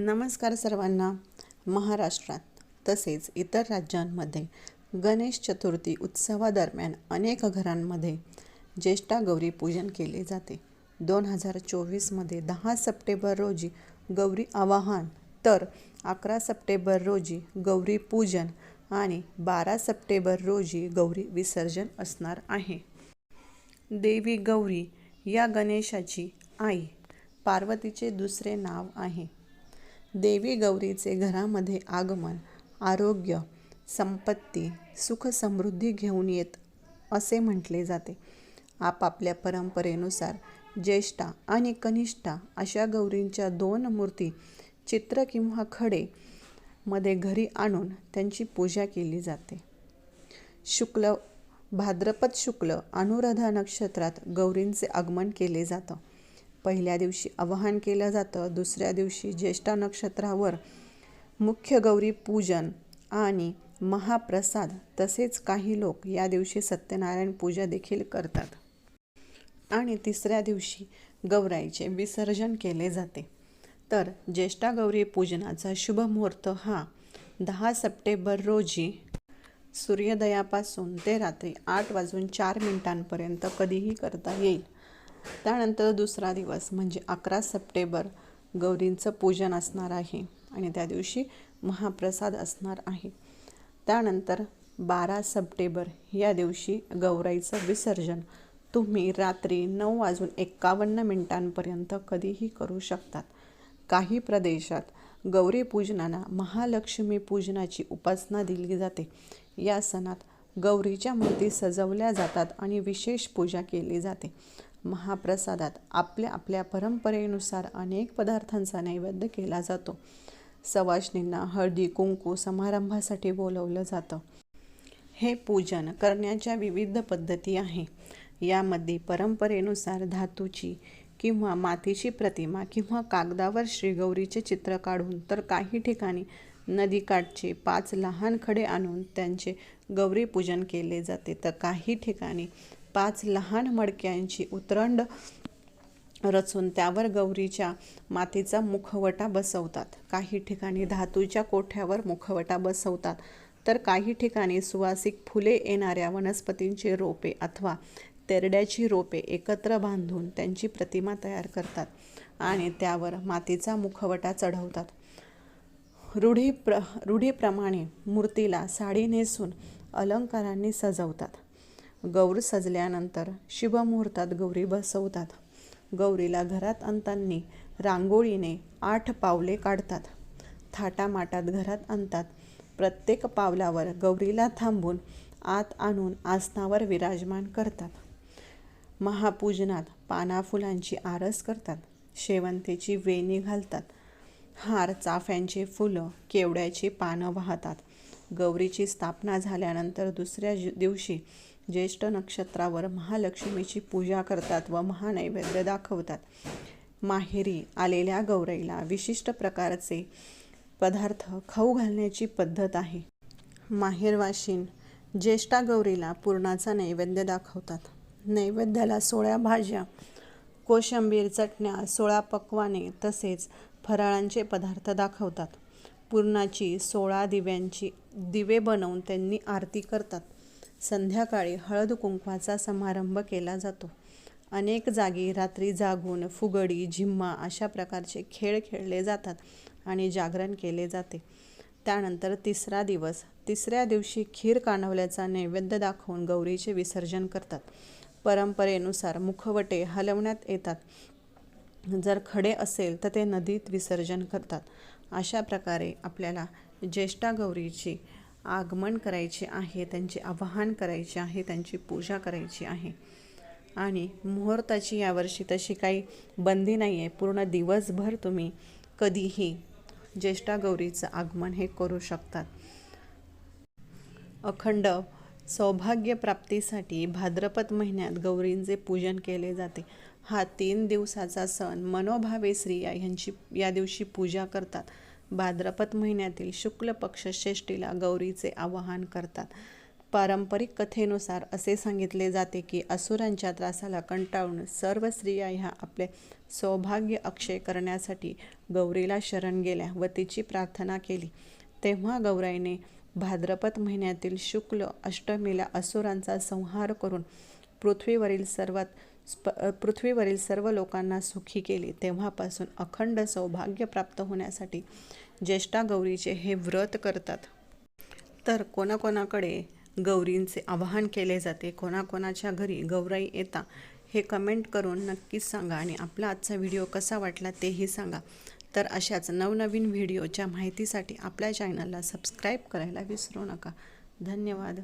नमस्कार सर्वांना. महाराष्ट्रात तसेच इतर राज्यांमध्ये गणेश चतुर्थी उत्सवादरम्यान अनेक घरांमध्ये ज्येष्ठा गौरी पूजन केले जाते. दोन हजार चोवीसमध्ये दहा सप्टेंबर रोजी गौरी आवाहन तर अकरा सप्टेंबर रोजी गौरी पूजन आणि बारा सप्टेंबर रोजी गौरी विसर्जन असणार आहे. देवी गौरी या गणेशाची आई पार्वतीचे दुसरे नाव आहे. देवी गौरीचे घरामध्ये आगमन आरोग्य संपत्ती सुख समृद्धी घेऊन येत असे म्हटले जाते. आपापल्या परंपरेनुसार ज्येष्ठा आणि कनिष्ठा अशा गौरींच्या दोन मूर्ती चित्र किंवा खडे मध्ये घरी आणून त्यांची पूजा केली जाते. शुक्ल भाद्रपद शुक्ल अनुराधा नक्षत्रात गौरींचे आगमन केले जातं. पहिल्या दिवशी आवाहन केलं जातं दुसऱ्या दिवशी ज्येष्ठा नक्षत्रावर मुख्य गौरी पूजन आणि महाप्रसाद तसेच काही लोक या दिवशी सत्यनारायण पूजा देखील करतात. आणि तिसऱ्या दिवशी गौराईचे विसर्जन केले जाते. तर ज्येष्ठा गौरी पूजनाचा शुभ मुहूर्त हा दहा सप्टेंबर रोजी सूर्योदयापासून ते रात्री आठ वाजून चार मिनिटांपर्यंत कधीही करता येईल. त्यानंतर दुसरा दिवस म्हणजे अकरा सप्टेंबर गौरींचं पूजन असणार आहे आणि त्या दिवशी महाप्रसाद असणार आहे. त्यानंतर बारा सप्टेंबर या दिवशी गौराईचं विसर्जन. तुम्ही रात्री नऊ वाजून एक्कावन्न मिनिटांपर्यंत कधीही करू शकतात. काही प्रदेशात गौरी पूजनाला महालक्ष्मी पूजनाची उपासना दिली जाते. या सणात गौरीच्या मूर्ती सजवल्या जातात आणि विशेष पूजा केली जाते. महाप्रसादात आपल्या आपल्या परंपरेनुसार अनेक पदार्थांचा नैवेद्य केला जातो. सवाशणींना हळदी कुंकू समारंभासाठी बोलवलं जातं. हे पूजन करण्याच्या विविध पद्धती आहे. यामध्ये परंपरेनुसार धातूची किंवा मातीची प्रतिमा किंवा कागदावर श्रीगौरीचे चित्र काढून तर काही ठिकाणी नदीकाठचे पाच लहान खडे आणून त्यांचे गौरीपूजन केले जाते. तर काही ठिकाणी पाच लहान मडक्यांची उतरंड रचून त्यावर गौरीच्या मातीचा मुखवटा बसवतात. काही ठिकाणी धातूच्या कोठ्यावर मुखवटा बसवतात तर काही ठिकाणी सुवासिक फुले येणाऱ्या वनस्पतींची रोपे अथवा तेरड्याची रोपे एकत्र बांधून त्यांची प्रतिमा तयार करतात आणि त्यावर मातीचा मुखवटा चढवतात. रूढी प्र रूढीप्रमाणे मूर्तीला साडी नेसून अलंकारांनी सजवतात. गौर सजल्यानंतर शुभमुहूर्तात गौरी बसवतात. गौरीला घरात आणताना रांगोळीने आठ पावले काढतात. थाटामाटात घरात आणतात. प्रत्येक पावलावर गौरीला थांबून आत आणून आसनावर विराजमान करतात. महापूजनात पाना फुलांची आरस करतात. शेवंतेची वेणी घालतात. हार चाफ्यांचे फुलं केवड्याची पानं वाहतात. गौरीची स्थापना झाल्यानंतर दुसऱ्या दिवशी ज्येष्ठ नक्षत्रावर महालक्ष्मीची पूजा करतात व महानैवेद्य दाखवतात. माहेरी आलेल्या गौराईला विशिष्ट प्रकारचे पदार्थ खाऊ घालण्याची पद्धत आहे. माहेरवाशीन ज्येष्ठा गौरीला पूर्णाचा नैवेद्य दाखवतात. नैवेद्याला सोळ्या भाज्या कोशंबीर चटण्या सोळा पक्वाने तसेच फराळांचे पदार्थ दाखवतात. पूर्णाची सोळा दिव्यांची दिवे बनवून त्यांनी आरती करतात. संध्याकाळी हळद कुंकवाचा समारंभ केला जातो. अनेक जागी रात्री जागून फुगडी झिम्मा अशा प्रकारचे खेळ खेळले जातात आणि जागरण केले जाते. त्यानंतर तिसरा दिवस तिसऱ्या दिवशी खीर कानवल्याचा नैवेद्य दाखवून गौरीचे विसर्जन करतात. परंपरेनुसार मुखवटे हलवण्यात येतात. जर खडे असेल तर ते नदीत विसर्जन करतात. अशा प्रकारे आपल्याला ज्येष्ठा गौरीची आगमन करायचे आहे त्यांचे आवाहन करायचे आहे त्यांची पूजा करायची आहे. आणि मुहूर्ताची यावर्षी तशी काही बंदी नाही आहे पूर्ण दिवसभर तुम्ही कधीही ज्येष्ठा गौरीचं आगमन हे करू शकतात. अखंड सौभाग्यप्राप्तीसाठी भाद्रपद महिन्यात गौरींचे पूजन केले जाते. हा तीन दिवसाचा सण मनोभावे स्त्रिया ह्यांची या दिवशी पूजा करतात. भाद्रपद महिन्यातील शुक्ल पक्ष श्रेष्ठीला गौरीचे आवाहन करतात. पारंपरिक कथेनुसार असे सांगितले जाते की असुरांच्या त्रासाला कंटाळून सर्व स्त्रिया ह्या आपले सौभाग्य अक्षय करण्यासाठी गौरीला शरण गेल्या व तिची प्रार्थना केली. तेव्हा गौराईने भाद्रपद महिन्यातील शुक्ल अष्टमीला असुरांचा संहार करून पृथ्वीवरील सर्वात स्प पृथ्वीवरील सर्व लोकांना सुखी केले. तेव्हापासून अखंड सौभाग्य प्राप्त होण्यासाठी ज्येष्ठा गौरीचे हे व्रत करतात. तर कोणाकोणाकडे गौरींचे आवाहन केले जाते कोणाकोणाच्या घरी गौराई येता हे कमेंट करून नक्कीच सांगा आणि आपला आजचा व्हिडिओ कसा वाटला तेही सांगा. तर अशाच नवनवीन व्हिडिओच्या माहितीसाठी आपल्या चॅनलला सबस्क्राईब करायला विसरू नका. धन्यवाद.